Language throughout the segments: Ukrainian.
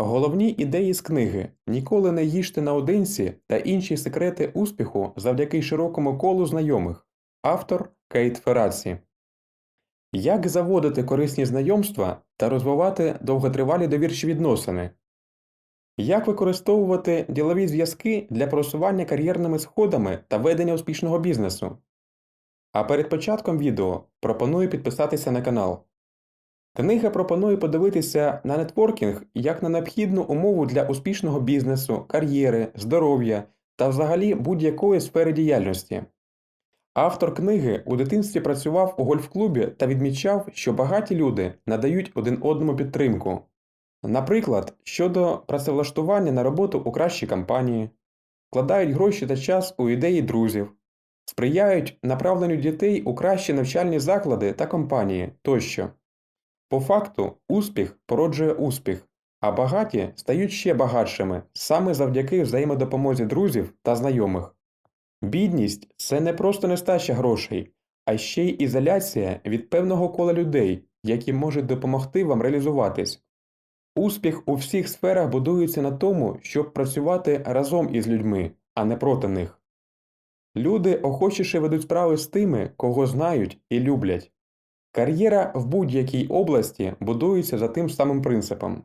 Головні ідеї з книги Ніколи не їжте наодинці та інші секрети успіху завдяки широкому колу знайомих. Автор Кейт Фераці. Як заводити корисні знайомства та розвивати довготривалі довірчі відносини? Як використовувати ділові зв'язки для просування кар'єрними сходами та ведення успішного бізнесу? А перед початком відео пропоную підписатися на канал. Книга пропонує подивитися на нетворкінг як на необхідну умову для успішного бізнесу, кар'єри, здоров'я та взагалі будь-якої сфери діяльності. Автор книги у дитинстві працював у гольф-клубі та відмічав, що багаті люди надають один одному підтримку. Наприклад, щодо працевлаштування на роботу у кращій компанії, вкладають гроші та час у ідеї друзів, сприяють направленню дітей у кращі навчальні заклади та компанії тощо. По факту, успіх породжує успіх, а багаті стають ще багатшими саме завдяки взаємодопомозі друзів та знайомих. Бідність це не просто нестача грошей, а ще й ізоляція від певного кола людей, які можуть допомогти вам реалізуватись. Успіх у всіх сферах будується на тому, щоб працювати разом із людьми, а не проти них. Люди охочіше ведуть справи з тими, кого знають і люблять. Кар'єра в будь-якій області будується за тим самим принципом.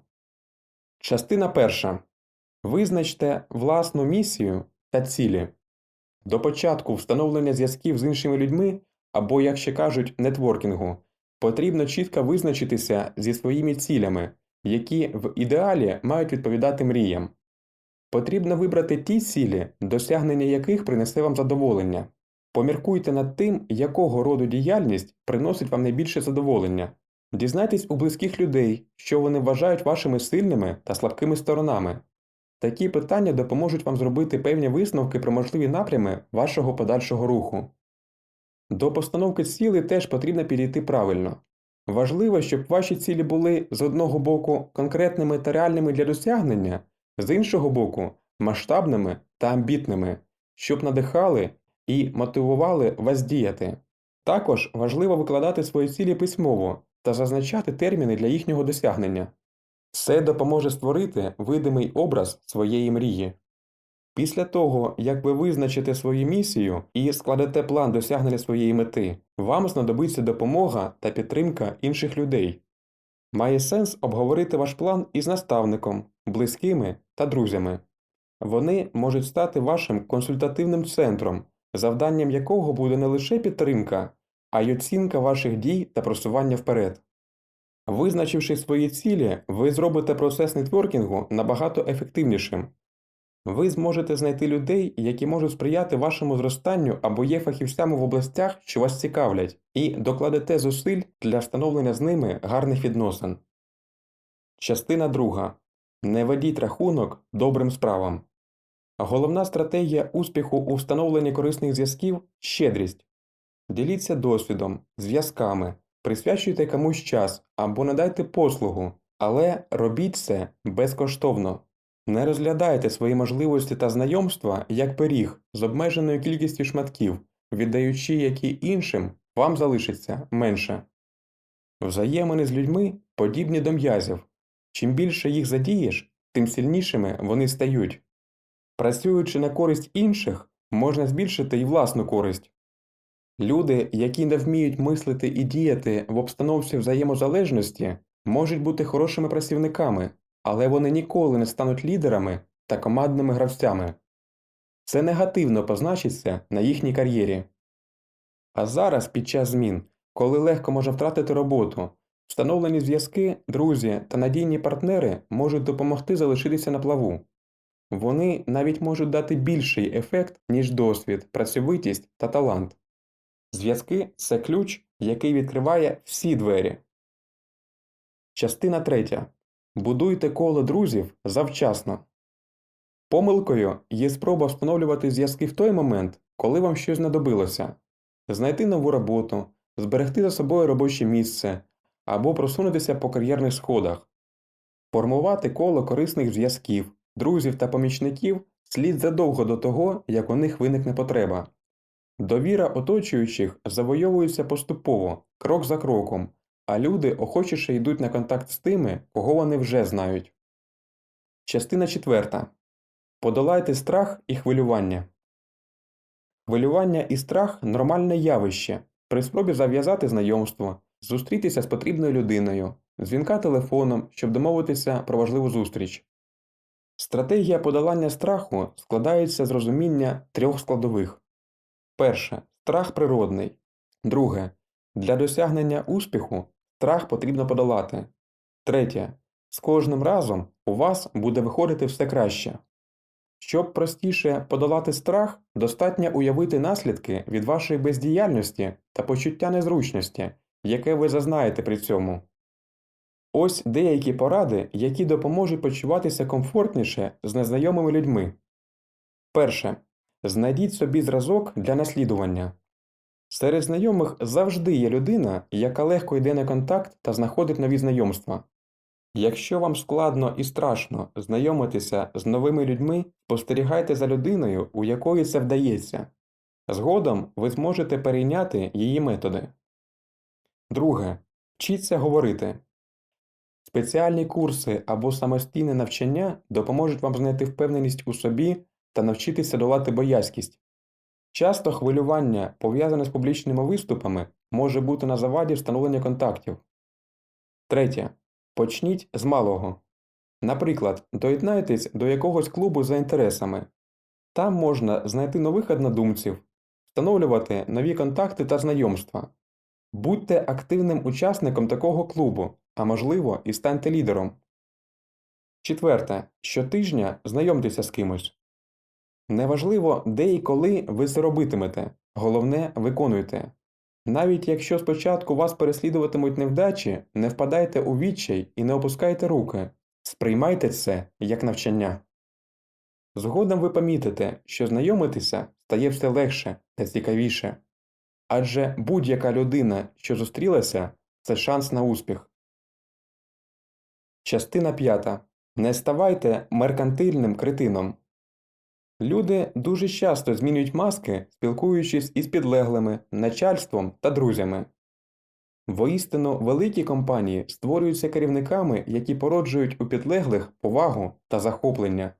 Частина перша. Визначте власну місію та цілі. До початку встановлення зв'язків з іншими людьми, або, як ще кажуть, нетворкінгу, потрібно чітко визначитися зі своїми цілями, які в ідеалі мають відповідати мріям. Потрібно вибрати ті цілі, досягнення яких принесе вам задоволення. Поміркуйте над тим, якого роду діяльність приносить вам найбільше задоволення. Дізнайтесь у близьких людей, що вони вважають вашими сильними та слабкими сторонами. Такі питання допоможуть вам зробити певні висновки про можливі напрями вашого подальшого руху. До постановки цілей теж потрібно підійти правильно. Важливо, щоб ваші цілі були з одного боку конкретними та реальними для досягнення, з іншого боку масштабними та амбітними, щоб надихали і мотивували вас діяти. Також важливо викладати свої цілі письмово та зазначати терміни для їхнього досягнення. Це допоможе створити видимий образ своєї мрії. Після того, як ви визначите свою місію і складете план досягнення своєї мети, вам знадобиться допомога та підтримка інших людей. Має сенс обговорити ваш план із наставником, близькими та друзями. Вони можуть стати вашим консультативним центром, завданням якого буде не лише підтримка, а й оцінка ваших дій та просування вперед. Визначивши свої цілі, ви зробите процес нетворкінгу набагато ефективнішим. Ви зможете знайти людей, які можуть сприяти вашому зростанню або є фахівцями в областях, що вас цікавлять, і докладете зусиль для встановлення з ними гарних відносин. Частина друга. Не ведіть рахунок добрим справам. Головна стратегія успіху у встановленні корисних зв'язків щедрість. Діліться досвідом, зв'язками, присвячуйте комусь час або надайте послугу, але робіть це безкоштовно. Не розглядайте свої можливості та знайомства як пиріг з обмеженою кількістю шматків, віддаючи які іншим вам залишиться менше. Взаємини з людьми подібні до м'язів. Чим більше їх задієш, тим сильнішими вони стають. Працюючи на користь інших, можна збільшити і власну користь. Люди, які не вміють мислити і діяти в обстановці взаємозалежності, можуть бути хорошими працівниками, але вони ніколи не стануть лідерами та командними гравцями. Це негативно позначиться на їхній кар'єрі. А зараз, під час змін, коли легко можна втратити роботу, встановлені зв'язки, друзі та надійні партнери можуть допомогти залишитися на плаву. Вони навіть можуть дати більший ефект, ніж досвід, працьовитість та талант. Зв'язки це ключ, який відкриває всі двері. Частина третя. Будуйте коло друзів завчасно. Помилкою є спроба встановлювати зв'язки в той момент, коли вам щось знадобилося знайти нову роботу, зберегти за собою робоче місце або просунутися по кар'єрних сходах. Формувати коло корисних зв'язків, друзів та помічників слід задовго до того, як у них виникне потреба. Довіра оточуючих завойовується поступово, крок за кроком, а люди охочіше йдуть на контакт з тими, кого вони вже знають. Частина 4. Подолайте страх і хвилювання. Хвилювання і страх нормальне явище. При спробі зав'язати знайомство, зустрітися з потрібною людиною, дзвінка телефоном, щоб домовитися про важливу зустріч. Стратегія подолання страху складається з розуміння трьох складових. Перше страх природний. Друге для досягнення успіху страх потрібно подолати. Третє з кожним разом у вас буде виходити все краще. Щоб простіше подолати страх, достатньо уявити наслідки від вашої бездіяльності та почуття незручності, яке ви зазнаєте при цьому. Ось деякі поради, які допоможуть почуватися комфортніше з незнайомими людьми. Перше. Знайдіть собі зразок для наслідування. Серед знайомих завжди є людина, яка легко йде на контакт та знаходить нові знайомства. Якщо вам складно і страшно знайомитися з новими людьми, спостерігайте за людиною, у якої це вдається. Згодом ви зможете перейняти її методи. Друге. Вчіться говорити. Спеціальні курси або самостійне навчання допоможуть вам знайти впевненість у собі та навчитися долати боязкість. Часто хвилювання, пов'язане з публічними виступами, може бути на заваді встановлення контактів. Третє. Почніть з малого. Наприклад, доєднайтесь до якогось клубу за інтересами. Там можна знайти нових однодумців, встановлювати нові контакти та знайомства. Будьте активним учасником такого клубу, а можливо, і станьте лідером. Четверте. Щотижня знайомтеся з кимось. Неважливо, де і коли ви це робитимете, головне виконуйте. Навіть якщо спочатку вас переслідуватимуть невдачі, не впадайте у відчай і не опускайте руки, сприймайте це як навчання. Згодом ви помітите, що знайомитися стає все легше та цікавіше. Адже будь-яка людина, що зустрілася, це шанс на успіх. Частина 5. Не ставайте меркантильним критином. Люди дуже часто змінюють маски, спілкуючись із підлеглими, начальством та друзями. Воістину великі компанії створюються керівниками, які породжують у підлеглих повагу та захоплення.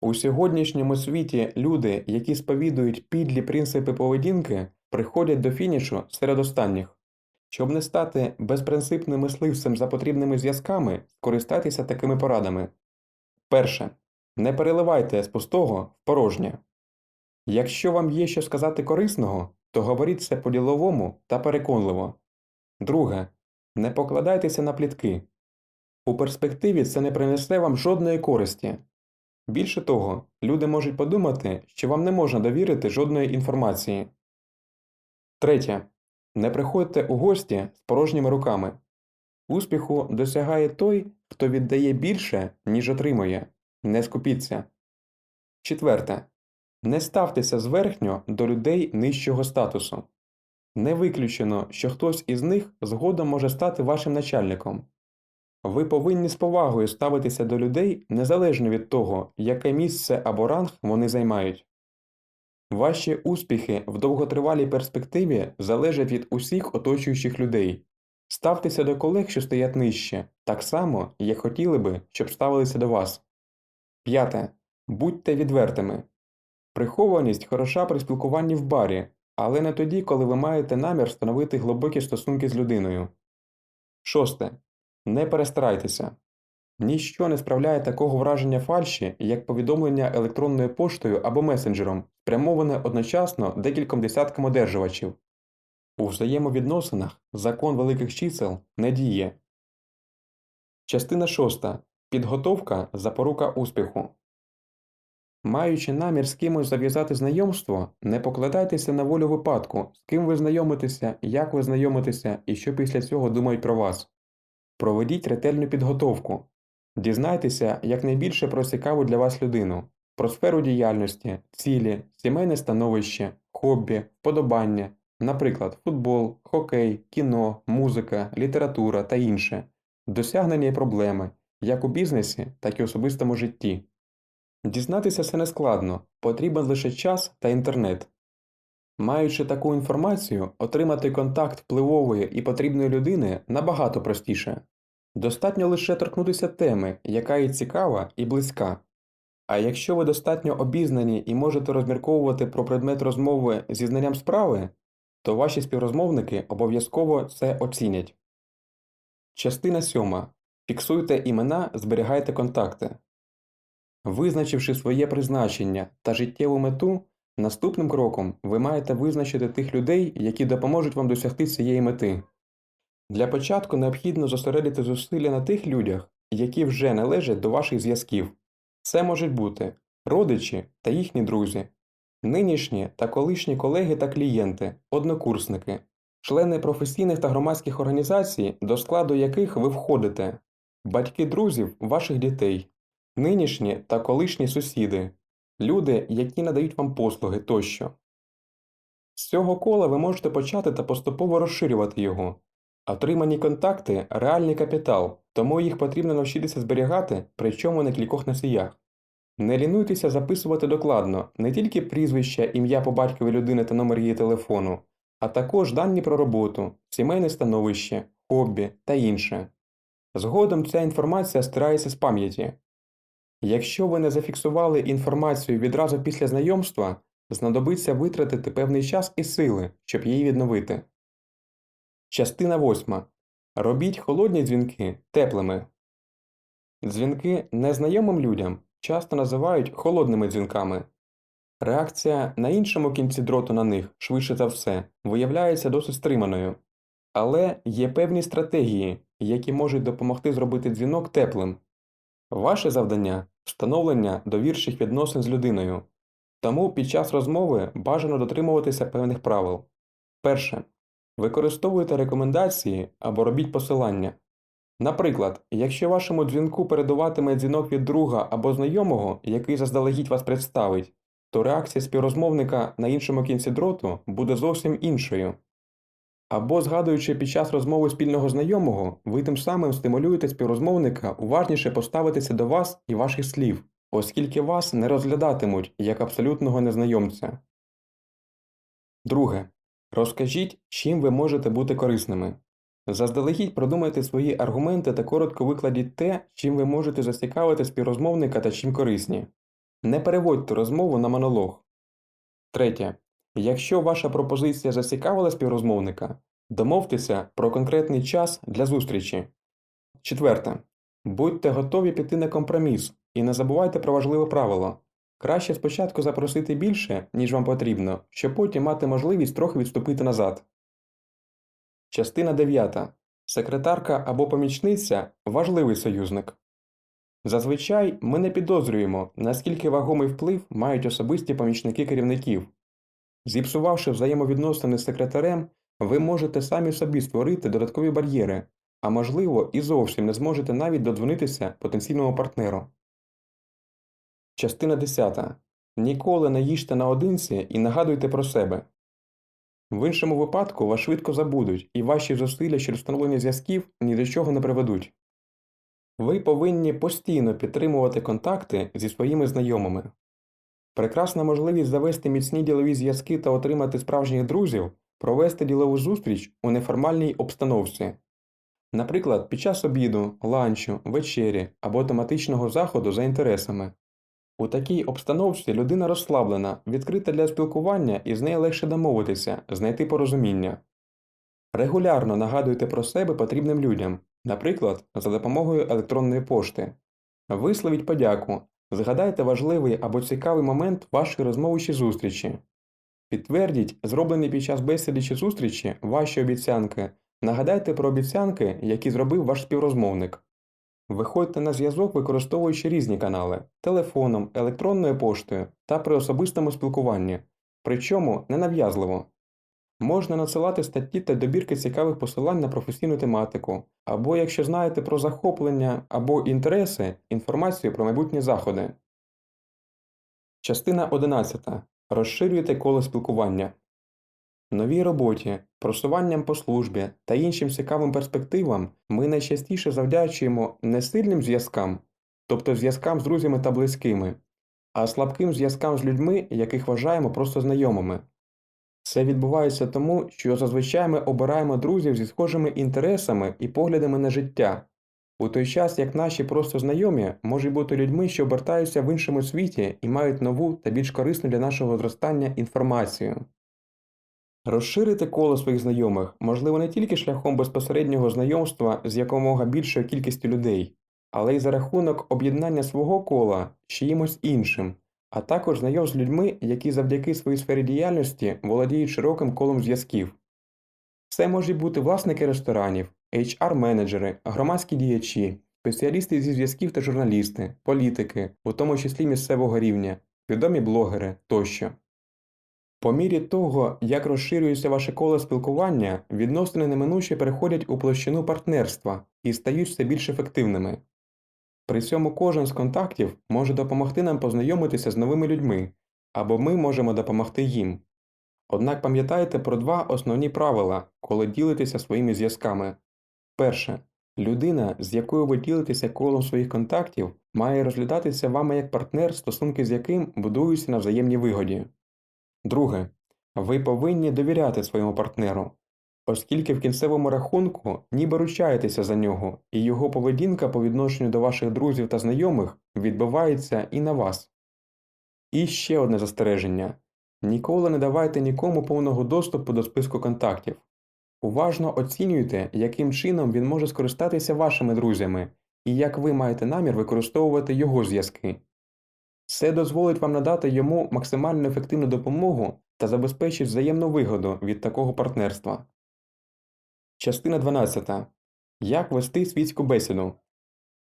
У сьогоднішньому світі люди, які сповідують підлі принципи поведінки, приходять до фінішу серед останніх. Щоб не стати безпринципним мисливцем за потрібними зв'язками, скористайтеся такими порадами. Перше. Не переливайте з пустого в порожнє. Якщо вам є що сказати корисного, то говоріть це по-діловому та переконливо. Друге. Не покладайтеся на плітки. У перспективі це не принесе вам жодної користі. Більше того, люди можуть подумати, що вам не можна довірити жодної інформації. Третє. Не приходьте у гості з порожніми руками. Успіху досягає той, хто віддає більше, ніж отримує. Не скупіться. Четверте. Не ставтеся зверхньо до людей нижчого статусу. Не виключено, що хтось із них згодом може стати вашим начальником. Ви повинні з повагою ставитися до людей незалежно від того, яке місце або ранг вони займають. Ваші успіхи в довготривалій перспективі залежать від усіх оточуючих людей. Ставтеся до колег, що стоять нижче, так само, як хотіли би, щоб ставилися до вас. П'яте. Будьте відвертими. Прихованість хороша при спілкуванні в барі, але не тоді, коли ви маєте намір встановити глибокі стосунки з людиною. Шосте. Не перестарайтеся. Ніщо не справляє такого враження фальші, як повідомлення електронною поштою або месенджером, спрямоване одночасно декільком десяткам одержувачів. У взаємовідносинах закон великих чисел не діє. Частина 6. Підготовка запорука успіху. Маючи намір з кимось зав'язати знайомство, не покладайтеся на волю випадку, з ким ви знайомитеся, як ви знайомитеся і що після цього думають про вас. Проведіть ретельну підготовку. Дізнайтеся якнайбільше про цікаву для вас людину, про сферу діяльності, цілі, сімейне становище, хобі, вподобання, наприклад, футбол, хокей, кіно, музика, література та інше, досягнення і проблеми, як у бізнесі, так і особистому житті. Дізнатися це не складно, потрібен лише час та інтернет. Маючи таку інформацію, отримати контакт впливової і потрібної людини набагато простіше. Достатньо лише торкнутися теми, яка є цікава і близька. А якщо ви достатньо обізнані і можете розмірковувати про предмет розмови зі знанням справи, то ваші співрозмовники обов'язково це оцінять. Частина сьома. Фіксуйте імена, зберігайте контакти. Визначивши своє призначення та життєву мету, наступним кроком ви маєте визначити тих людей, які допоможуть вам досягти цієї мети. Для початку необхідно зосередити зусилля на тих людях, які вже належать до ваших зв'язків. Це можуть бути родичі та їхні друзі, нинішні та колишні колеги та клієнти, однокурсники, члени професійних та громадських організацій, до складу яких ви входите, батьки друзів ваших дітей, нинішні та колишні сусіди, люди, які надають вам послуги тощо. З цього кола ви можете почати та поступово розширювати його. Отримані контакти реальний капітал, тому їх потрібно навчитися зберігати, причому на кількох носіях. Не лінуйтеся записувати докладно не тільки прізвище, ім'я по батькові людини та номер її телефону, а також дані про роботу, сімейне становище, хобі та інше. Згодом ця інформація стирається з пам'яті. Якщо ви не зафіксували інформацію відразу після знайомства, знадобиться витратити певний час і сили, щоб її відновити. Частина 8. Робіть холодні дзвінки теплими. Дзвінки незнайомим людям часто називають холодними дзвінками. Реакція на іншому кінці дроту на них, швидше за все, виявляється досить стриманою. Але є певні стратегії, які можуть допомогти зробити дзвінок теплим. Ваше завдання встановлення довірчих відносин з людиною. Тому під час розмови бажано дотримуватися певних правил. Перше. Використовуйте рекомендації або робіть посилання. Наприклад, якщо вашому дзвінку передуватиме дзвінок від друга або знайомого, який заздалегідь вас представить, то реакція співрозмовника на іншому кінці дроту буде зовсім іншою. Або згадуючи під час розмови спільного знайомого, ви тим самим стимулюєте співрозмовника уважніше поставитися до вас і ваших слів, оскільки вас не розглядатимуть як абсолютного незнайомця. Друге. Розкажіть, чим ви можете бути корисними. Заздалегідь продумайте свої аргументи та коротко викладіть те, чим ви можете зацікавити співрозмовника та чим корисні. Не переводьте розмову на монолог. Третє. Якщо ваша пропозиція зацікавила співрозмовника, домовтеся про конкретний час для зустрічі. Четверте. Будьте готові піти на компроміс і не забувайте про важливе правило. Краще спочатку запросити більше, ніж вам потрібно, щоб потім мати можливість трохи відступити назад. Частина 9. Секретарка або помічниця важливий союзник. Зазвичай ми не підозрюємо, наскільки вагомий вплив мають особисті помічники керівників. Зіпсувавши взаємовідносини з секретарем, ви можете самі собі створити додаткові бар'єри, а можливо, і зовсім не зможете навіть додзвонитися потенційному партнеру. Частина 10. Ніколи не їжте наодинці і нагадуйте про себе. В іншому випадку вас швидко забудуть, і ваші зусилля щодо встановлення зв'язків ні до чого не приведуть. Ви повинні постійно підтримувати контакти зі своїми знайомими. Прекрасна можливість завести міцні ділові зв'язки та отримати справжніх друзів провести ділову зустріч у неформальній обстановці. Наприклад, під час обіду, ланчу, вечері або тематичного заходу за інтересами. У такій обстановці людина розслаблена, відкрита для спілкування і з нею легше домовитися, знайти порозуміння. Регулярно нагадуйте про себе потрібним людям, наприклад, за допомогою електронної пошти. Висловіть подяку, згадайте важливий або цікавий момент вашої розмови чи зустрічі. Підтвердіть зроблені під час бесіди чи зустрічі ваші обіцянки, нагадайте про обіцянки, які зробив ваш співрозмовник. Виходьте на зв'язок, використовуючи різні канали телефоном, електронною поштою та при особистому спілкуванні, причому ненав'язливо. Можна надсилати статті та добірки цікавих посилань на професійну тематику, або, якщо знаєте про захоплення або інтереси, інформацію про майбутні заходи. Частина 11. Розширюйте коло спілкування. Новій роботі, просуванням по службі та іншим цікавим перспективам ми найчастіше завдячуємо не сильним зв'язкам, тобто зв'язкам з друзями та близькими, а слабким зв'язкам з людьми, яких вважаємо просто знайомими. Це відбувається тому, що зазвичай ми обираємо друзів зі схожими інтересами і поглядами на життя. У той час, як наші просто знайомі можуть бути людьми, що обертаються в іншому світі і мають нову та більш корисну для нашого зростання інформацію. Розширити коло своїх знайомих можливо не тільки шляхом безпосереднього знайомства з якомога більшою кількістю людей, але й за рахунок об'єднання свого кола з чиїмось іншим, а також знайом з людьми, які завдяки своїй сфері діяльності володіють широким колом зв'язків. Це можуть бути власники ресторанів, HR-менеджери, громадські діячі, спеціалісти зі зв'язків та журналісти, політики, у тому числі місцевого рівня, відомі блогери тощо. По мірі того, як розширюється ваше коло спілкування, відносини неминуче переходять у площину партнерства і стають все більш ефективними. При цьому кожен з контактів може допомогти нам познайомитися з новими людьми, або ми можемо допомогти їм. Однак пам'ятайте про два основні правила, коли ділитеся своїми зв'язками. Перше. Людина, з якою ви ділитеся колом своїх контактів, має розглядатися вами як партнер, стосунки з яким будуються на взаємній вигоді. Друге. Ви повинні довіряти своєму партнеру, оскільки в кінцевому рахунку ніби ручаєтеся за нього, і його поведінка по відношенню до ваших друзів та знайомих відбивається і на вас. І ще одне застереження. Ніколи не давайте нікому повного доступу до списку контактів. Уважно оцінюйте, яким чином він може скористатися вашими друзями і як ви маєте намір використовувати його зв'язки. Це дозволить вам надати йому максимально ефективну допомогу та забезпечить взаємну вигоду від такого партнерства. Частина 12. Як вести світську бесіду.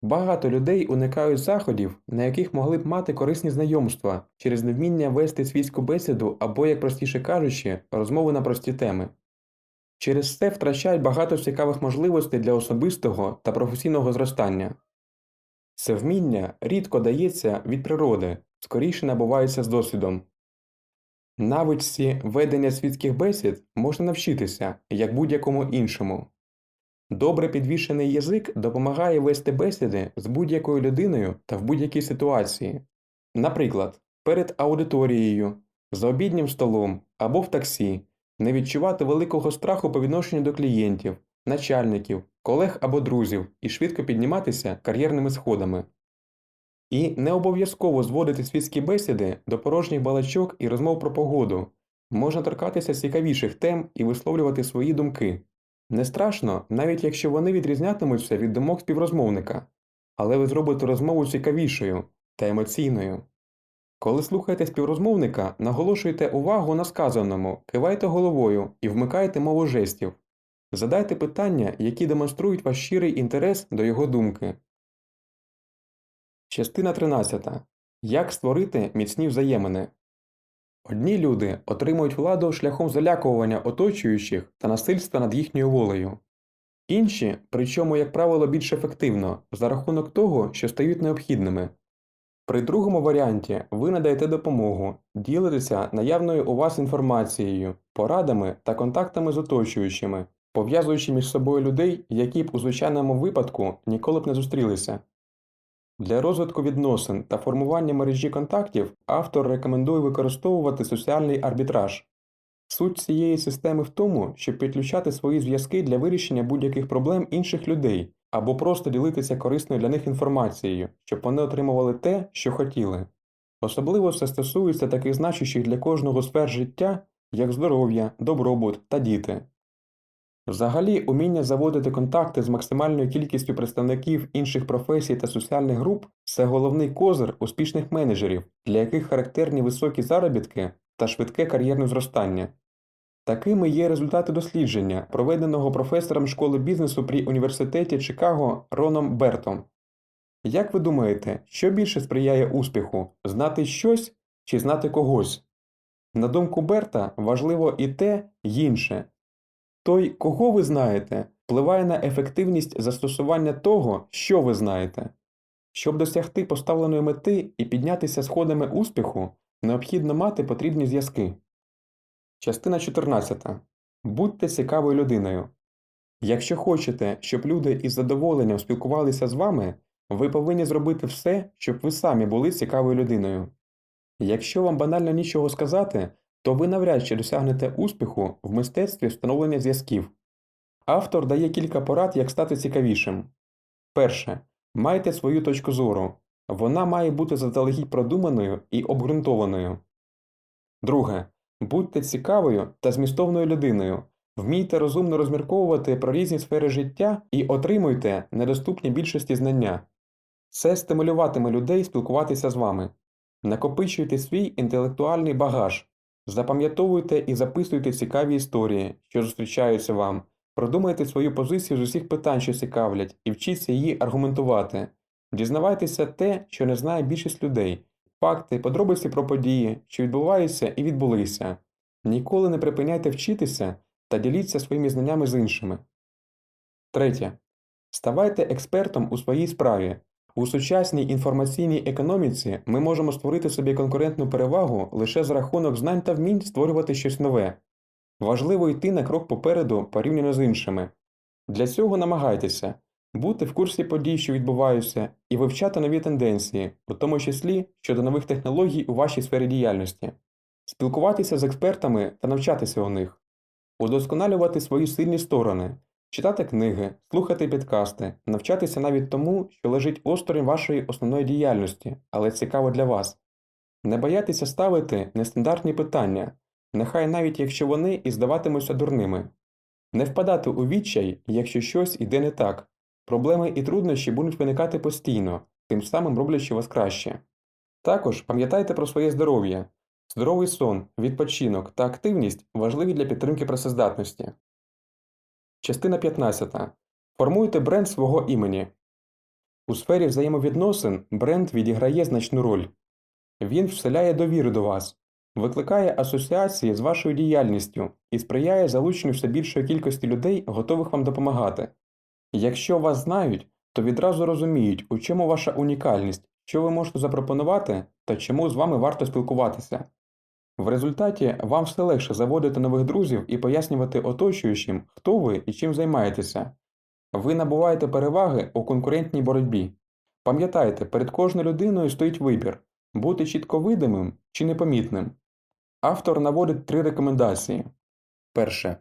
Багато людей уникають заходів, на яких могли б мати корисні знайомства через невміння вести світську бесіду або, як простіше кажучи, розмови на прості теми. Через це втрачають багато цікавих можливостей для особистого та професійного зростання. Це вміння рідко дається від природи, скоріше набувається з досвідом. Навичці ведення світських бесід можна навчитися, як будь-якому іншому. Добре підвішений язик допомагає вести бесіди з будь-якою людиною та в будь-якій ситуації. Наприклад, перед аудиторією, за обіднім столом або в таксі, не відчувати великого страху по відношенню до клієнтів, начальників, колег або друзів і швидко підніматися кар'єрними сходами. І не обов'язково зводити світські бесіди до порожніх балачок і розмов про погоду, можна торкатися цікавіших тем і висловлювати свої думки. Не страшно, навіть якщо вони відрізнятимуться від думок співрозмовника, але ви зробите розмову цікавішою та емоційною. Коли слухаєте співрозмовника, наголошуйте увагу на сказаному, кивайте головою і вмикайте мову жестів. Задайте питання, які демонструють ваш щирий інтерес до його думки. Частина 13. Як створити міцні взаємини. Одні люди отримують владу шляхом залякування оточуючих та насильства над їхньою волею. Інші, причому, як правило, більш ефективно, за рахунок того, що стають необхідними. При другому варіанті ви надаєте допомогу, ділитеся наявною у вас інформацією, порадами та контактами з оточуючими, пов'язуючи між собою людей, які б у звичайному випадку ніколи б не зустрілися. Для розвитку відносин та формування мережі контактів автор рекомендує використовувати соціальний арбітраж. Суть цієї системи в тому, щоб підключати свої зв'язки для вирішення будь-яких проблем інших людей або просто ділитися корисною для них інформацією, щоб вони отримували те, що хотіли. Особливо це стосується таких значущих для кожного сфер життя, як здоров'я, добробут та діти. Взагалі, уміння заводити контакти з максимальною кількістю представників інших професій та соціальних груп це головний козир успішних менеджерів, для яких характерні високі заробітки та швидке кар'єрне зростання. Такими є результати дослідження, проведеного професором школи бізнесу при університеті Чикаго Роном Бертом. Як ви думаєте, що більше сприяє успіху знати щось чи знати когось? На думку Берта, важливо і те, й інше. Той, кого ви знаєте, впливає на ефективність застосування того, що ви знаєте. Щоб досягти поставленої мети і піднятися сходами успіху, необхідно мати потрібні зв'язки. Частина 14. Будьте цікавою людиною. Якщо хочете, щоб люди із задоволенням спілкувалися з вами, ви повинні зробити все, щоб ви самі були цікавою людиною. Якщо вам банально нічого сказати, то ви навряд чи досягнете успіху в мистецтві встановлення зв'язків. Автор дає кілька порад, як стати цікавішим. Перше. Майте свою точку зору. Вона має бути заздалегідь продуманою і обґрунтованою. Друге. Будьте цікавою та змістовною людиною. Вмійте розумно розмірковувати про різні сфери життя і отримуйте недоступні більшості знання. Це стимулюватиме людей спілкуватися з вами. Накопичуйте свій інтелектуальний багаж, запам'ятовуйте і записуйте цікаві історії, що зустрічаються вам. Продумайте свою позицію з усіх питань, що цікавлять, і вчіться її аргументувати. Дізнавайтеся те, що не знає більшість людей, факти, подробиці про події, що відбуваються і відбулися. Ніколи не припиняйте вчитися та діліться своїми знаннями з іншими. Третє. Ставайте експертом у своїй справі. У сучасній інформаційній економіці ми можемо створити собі конкурентну перевагу лише за рахунок знань та вмінь створювати щось нове. Важливо йти на крок попереду порівняно з іншими. Для цього намагайтеся бути в курсі подій, що відбуваються, і вивчати нові тенденції, у тому числі щодо нових технологій у вашій сфері діяльності, спілкуватися з експертами та навчатися у них, удосконалювати свої сильні сторони, читати книги, слухати підкасти, навчатися навіть тому, що лежить осторонь вашої основної діяльності, але цікаво для вас. Не боятися ставити нестандартні питання, нехай навіть якщо вони і здаватимуться дурними. Не впадати у відчай, якщо щось іде не так. Проблеми і труднощі будуть виникати постійно, тим самим роблячи вас краще. Також пам'ятайте про своє здоров'я. Здоровий сон, відпочинок та активність важливі для підтримки працездатності. Частина 15. Формуйте бренд свого імені. У сфері взаємовідносин бренд відіграє значну роль. Він вселяє довіру до вас, викликає асоціації з вашою діяльністю і сприяє залученню все більшої кількості людей, готових вам допомагати. Якщо вас знають, то відразу розуміють, у чому ваша унікальність, що ви можете запропонувати та чому з вами варто спілкуватися. В результаті вам все легше заводити нових друзів і пояснювати оточуючим, хто ви і чим займаєтеся. Ви набуваєте переваги у конкурентній боротьбі. Пам'ятайте, перед кожною людиною стоїть вибір бути чітко видимим чи непомітним. Автор наводить три рекомендації. Перше.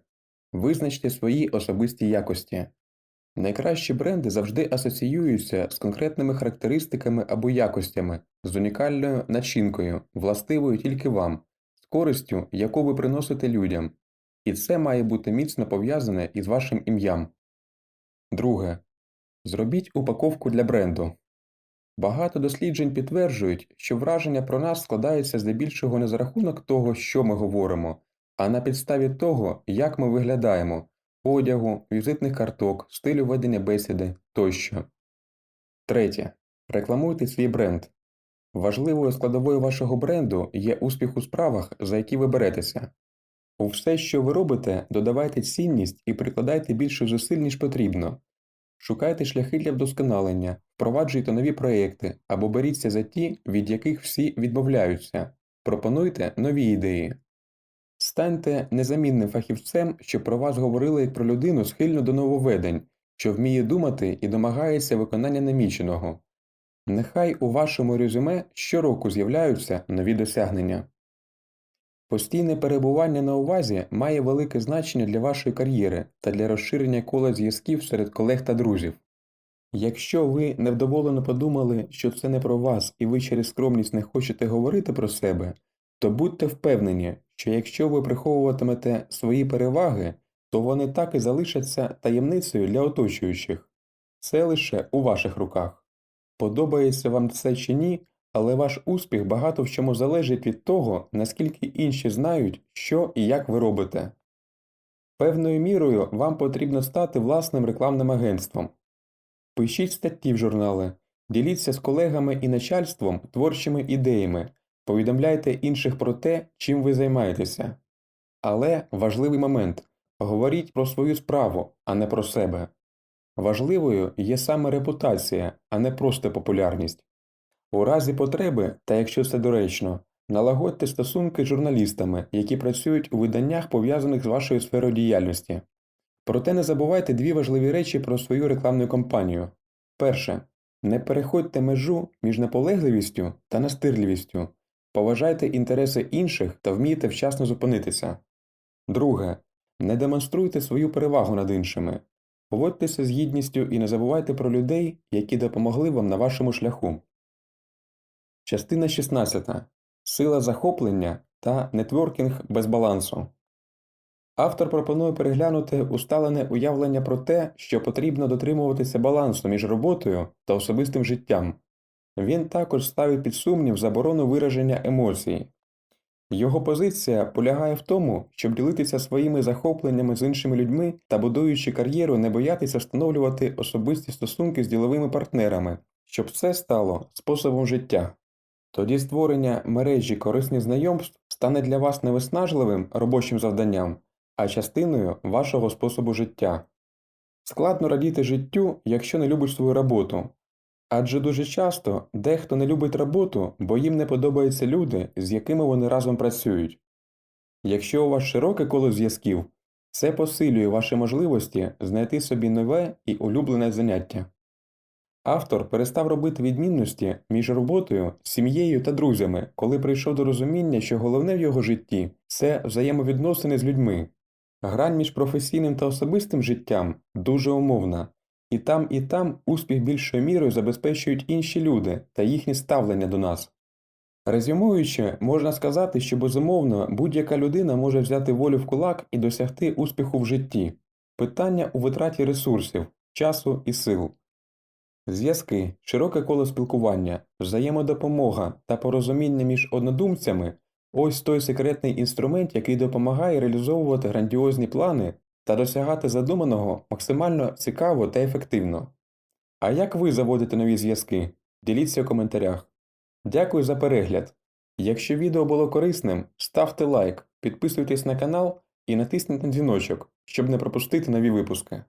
Визначте свої особисті якості. Найкращі бренди завжди асоціюються з конкретними характеристиками або якостями, з унікальною начинкою, властивою тільки вам, користю, яку ви приносите людям, і це має бути міцно пов'язане із вашим ім'ям. Друге. Зробіть упаковку для бренду. Багато досліджень підтверджують, що враження про нас складається здебільшого не за рахунок того, що ми говоримо, а на підставі того, як ми виглядаємо одягу, візитних карток, стилю ведення бесіди тощо. Третє. Рекламуйте свій бренд. Важливою складовою вашого бренду є успіх у справах, за які ви беретеся. У все, що ви робите, додавайте цінність і прикладайте більше зусиль, ніж потрібно. Шукайте шляхи для вдосконалення, впроваджуйте нові проєкти або беріться за ті, від яких всі відмовляються, пропонуйте нові ідеї. Станьте незамінним фахівцем, щоб про вас говорили як про людину схильну до нововведень, що вміє думати і домагається виконання наміченого. Нехай у вашому резюме щороку з'являються нові досягнення. Постійне перебування на увазі має велике значення для вашої кар'єри та для розширення кола зв'язків серед колег та друзів. Якщо ви невдоволено подумали, що це не про вас і ви через скромність не хочете говорити про себе, то будьте впевнені, що якщо ви приховуватимете свої переваги, то вони так і залишаться таємницею для оточуючих. Це лише у ваших руках. Подобається вам це чи ні, але ваш успіх багато в чому залежить від того, наскільки інші знають, що і як ви робите. Певною мірою вам потрібно стати власним рекламним агентством. Пишіть статті в журнали, діліться з колегами і начальством творчими ідеями, повідомляйте інших про те, чим ви займаєтеся. Але важливий момент говоріть про свою справу, а не про себе. Важливою є саме репутація, а не просто популярність. У разі потреби, та якщо це доречно, налагодьте стосунки з журналістами, які працюють у виданнях, пов'язаних з вашою сферою діяльності. Проте не забувайте дві важливі речі про свою рекламну кампанію. Перше. Не переходьте межу між наполегливістю та настирливістю. Поважайте інтереси інших та вмійте вчасно зупинитися. Друге. Не демонструйте свою перевагу над іншими. Поводьтеся з гідністю і не забувайте про людей, які допомогли вам на вашому шляху. Частина 16. Сила захоплення та нетворкінг без балансу. Автор пропонує переглянути усталене уявлення про те, що потрібно дотримуватися балансу між роботою та особистим життям. Він також ставить під сумнів заборону вираження емоцій. Його позиція полягає в тому, щоб ділитися своїми захопленнями з іншими людьми та, будуючи кар'єру, не боятися встановлювати особисті стосунки з діловими партнерами, щоб це стало способом життя. Тоді створення мережі корисних знайомств стане для вас не виснажливим робочим завданням, а частиною вашого способу життя. Складно радіти життю, якщо не любиш свою роботу. Адже дуже часто дехто не любить роботу, бо їм не подобаються люди, з якими вони разом працюють. Якщо у вас широке коло зв'язків, це посилює ваші можливості знайти собі нове і улюблене заняття. Автор перестав робити відмінності між роботою, сім'єю та друзями, коли прийшов до розуміння, що головне в його житті це взаємовідносини з людьми. Грань між професійним та особистим життям дуже умовна, і там, і там успіх більшою мірою забезпечують інші люди та їхнє ставлення до нас. Резюмуючи, можна сказати, що безумовно будь-яка людина може взяти волю в кулак і досягти успіху в житті. Питання у витраті ресурсів, часу і сил. Зв'язки, широке коло спілкування, взаємодопомога та порозуміння між однодумцями ось той секретний інструмент, який допомагає реалізовувати грандіозні плани та досягати задуманого максимально цікаво та ефективно. А як ви заводите нові зв'язки? Діліться у коментарях. Дякую за перегляд. Якщо відео було корисним, ставте лайк, підписуйтесь на канал і натисніть на дзвіночок, щоб не пропустити нові випуски.